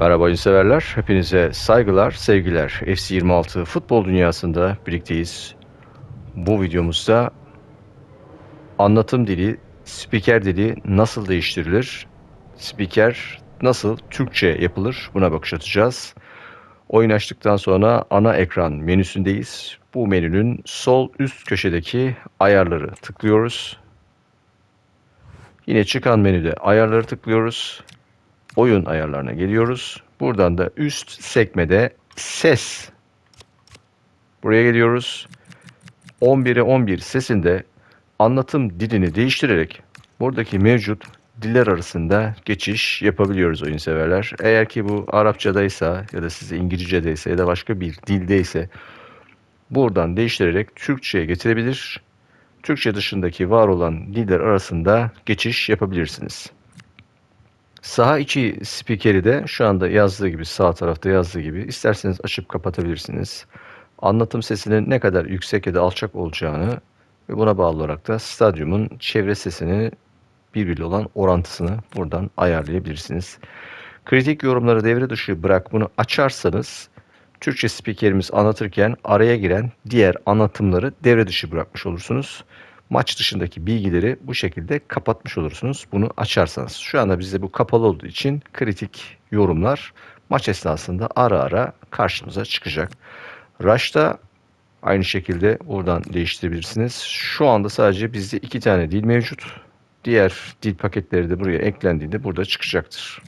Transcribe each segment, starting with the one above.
Merhaba oyun severler. Hepinize saygılar, sevgiler. FC26 futbol dünyasında birlikteyiz. Bu videomuzda anlatım dili, spiker dili nasıl değiştirilir? Spiker nasıl Türkçe yapılır? Buna bakış atacağız. Oyun açtıktan sonra ana ekran menüsündeyiz. Bu menünün sol üst köşedeki ayarları tıklıyoruz. Yine çıkan menüde ayarları tıklıyoruz oyun ayarlarına geliyoruz. Buradan da üst sekmede ses. Buraya geliyoruz. 11'e 11 sesinde anlatım dilini değiştirerek buradaki mevcut diller arasında geçiş yapabiliyoruz oyun severler. Eğer ki bu Arapçadaysa ya da size İngilizce'deyse ya da başka bir dildeyse buradan değiştirerek Türkçe'ye getirebilir. Türkçe dışındaki var olan diller arasında geçiş yapabilirsiniz. Saha içi spikeri de şu anda yazdığı gibi sağ tarafta yazdığı gibi isterseniz açıp kapatabilirsiniz. Anlatım sesinin ne kadar yüksek ya da alçak olacağını ve buna bağlı olarak da stadyumun çevre sesini birbiriyle olan orantısını buradan ayarlayabilirsiniz. Kritik yorumları devre dışı bırak bunu açarsanız Türkçe spikerimiz anlatırken araya giren diğer anlatımları devre dışı bırakmış olursunuz maç dışındaki bilgileri bu şekilde kapatmış olursunuz. Bunu açarsanız. Şu anda bizde bu kapalı olduğu için kritik yorumlar maç esnasında ara ara karşımıza çıkacak. Rush'ta aynı şekilde buradan değiştirebilirsiniz. Şu anda sadece bizde iki tane dil mevcut. Diğer dil paketleri de buraya eklendiğinde burada çıkacaktır.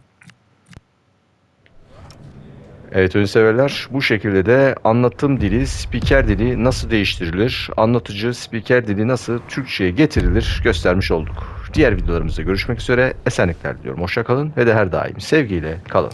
Evet ön severler bu şekilde de anlatım dili, spiker dili nasıl değiştirilir, anlatıcı spiker dili nasıl Türkçe'ye getirilir göstermiş olduk. Diğer videolarımızda görüşmek üzere esenlikler diliyorum. Hoşça kalın ve de her daim sevgiyle kalın.